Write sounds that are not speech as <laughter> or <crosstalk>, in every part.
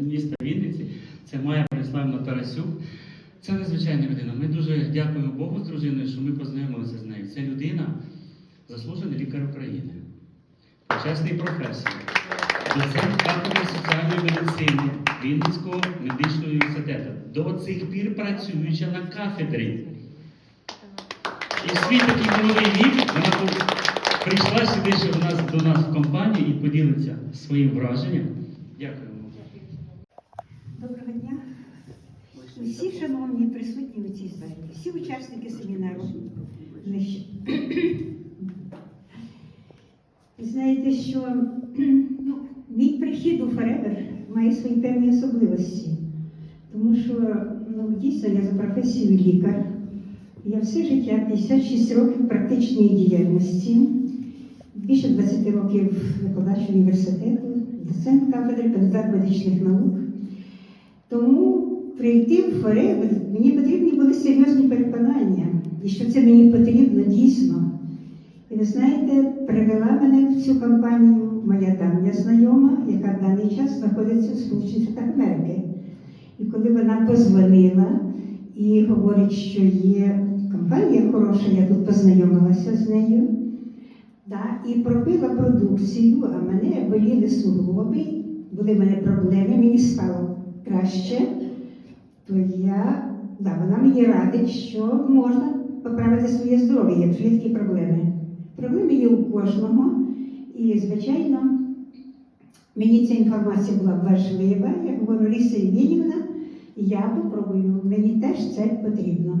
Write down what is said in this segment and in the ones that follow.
міста Вінниці. Це Майя Бориславна Тарасюк. Це незвичайна людина. Ми дуже дякуємо Богу з дружиною, що ми познайомилися з нею. Це людина, заслужений лікар України, почесний професор, доцент кафедри соціальної медицини Вінницького медичного університету. До цих пір працююча на кафедрі. І в свій такий новий вік вона прийшла сюди, що до нас в компанії і поділиться своїм враженням. Дякуємо. Доброго дня. Всі шановні присутні у цій залі, всі учасники семінару. Ви <clears throat> знаєте, що ну, мій прихід у Форевер має свої певні особливості. Тому що ну, дійсно я за професією лікар. Я все життя 56 років практичної діяльності, більше 20 років викладач університету, доцент кафедри, кандидат медичних наук. Прийти в Форевер мені потрібні були серйозні переконання, і що це мені потрібно дійсно. І ви знаєте, привела мене в цю компанію моя давня знайома, яка в даний час знаходиться в Сполучених Штатах Америки. І коли вона позвонила і говорить, що є компанія хороша, я тут познайомилася з нею, да, і пробила продукцію, а мене боліли суглоби, були в мене проблеми, мені стало краще, то я, да, вона мені радить, що можна поправити своє здоров'я, якщо є такі проблеми. Проблеми є у кожного, і, звичайно, мені ця інформація була важлива. Я говорю, Ліса Євгенівна, я попробую, мені теж це потрібно.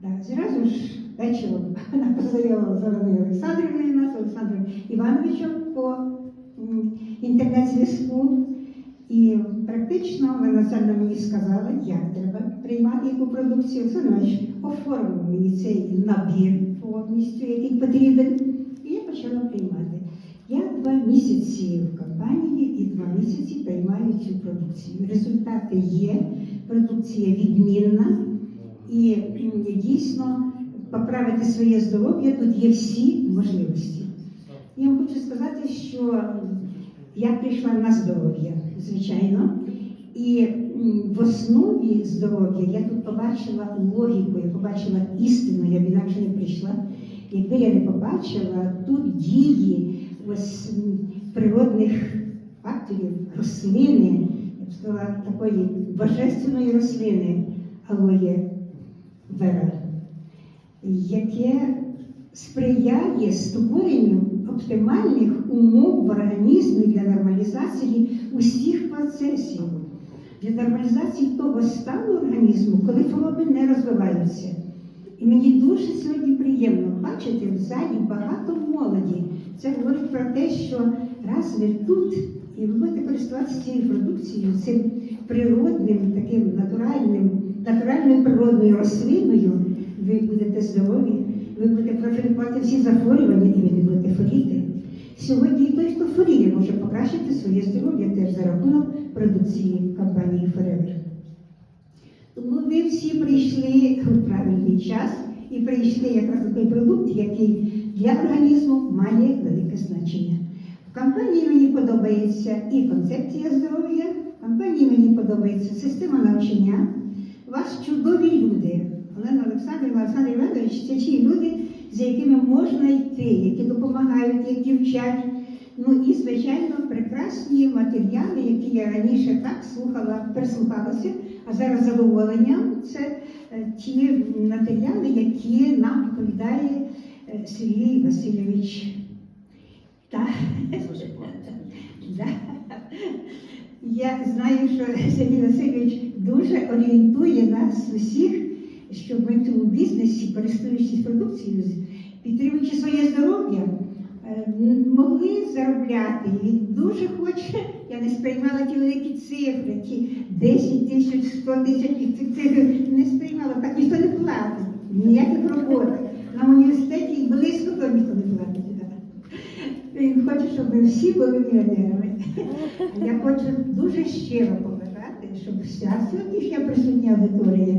Так, зразу ж вечором <laughs> вона познайомила з Оленою Олександрівною, нас Олександром Івановичем по інтернет-зв'язку. І практично вона саме мені сказала, як треба приймати яку продукцію. Іванович оформив мені цей набір повністю, який потрібен, і я почала приймати. Я два місяці в компанії і два місяці приймаю цю продукцію. Результати є, продукція відмінна і дійсно поправити своє здоров'я тут є всі можливості. Я вам хочу сказати, що я прийшла на здоров'я, звичайно, і в основі здоров'я я тут побачила логіку, я побачила істину, я б інакше не прийшла. Якби я не побачила тут дії ось природних факторів, рослини, я б сказала, такої божественної рослини алоє вера, яке сприяє створенню оптимальних умов в організмі для нормалізації усіх процесів, для нормалізації того стану організму, коли хвороби не розвиваються. І мені дуже сьогодні приємно бачити в залі багато молоді. Це говорить про те, що раз ви тут і ви будете користуватися цією продукцією, цим природним, таким натуральним, натуральною природною рослиною, ви будете здорові, ви будете профілювати всі захворювання і ви не будете хворіти. Сьогодні той, хто хворіє, може покращити своє здоров'я теж за рахунок продукції компанії Forever. Тому ви всі прийшли у правильний час і прийшли якраз той продукт, який для організму має велике значення. В компанії мені подобається і концепція здоров'я, в компанії мені подобається система навчання. Вас чудові люди. Олена Олександрівна, Олександр Іванович це ті люди, з якими можна йти, які допомагають, які вчать. Ну і, звичайно, прекрасні матеріали, які я раніше так слухала, прислухалася, а зараз задоволенням це е, ті матеріали, які нам доповідає е, Сергій Васильович. Так. <laughs> Я знаю, що Сергій Васильович дуже орієнтує нас усіх, щоб ми в цьому бізнесі, користуючись продукцією, підтримуючи своє здоров'я, е, могли заробляти. І дуже хоче, я не сприймала ті великі цифри, ті 10 тисяч, 100 тисяч цих не сприймала, так ніхто не платить, ніяких робот. На університеті і близько то ніхто не платить. Він хоче, щоб ми всі були мільйонерами. Я хочу дуже щиро побажати, щоб вся сьогоднішня присутня аудиторія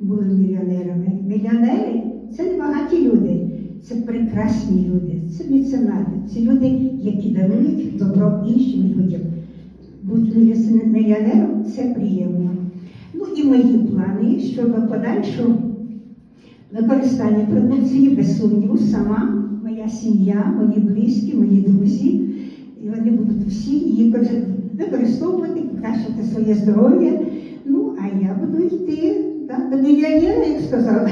були мільйонерами. Мільйонери це не багаті люди, це прекрасні люди, це меценати, це люди, які дарують добро іншим людям. бути мільйонером це приємно. Ну і мої плани щодо подальшого використання продукції, без сумніву, сама, моя сім'я, мої близькі, мої друзі. І вони будуть всі її використовувати, покращувати своє здоров'я а я буду йти да, до мільйонера, як сказав.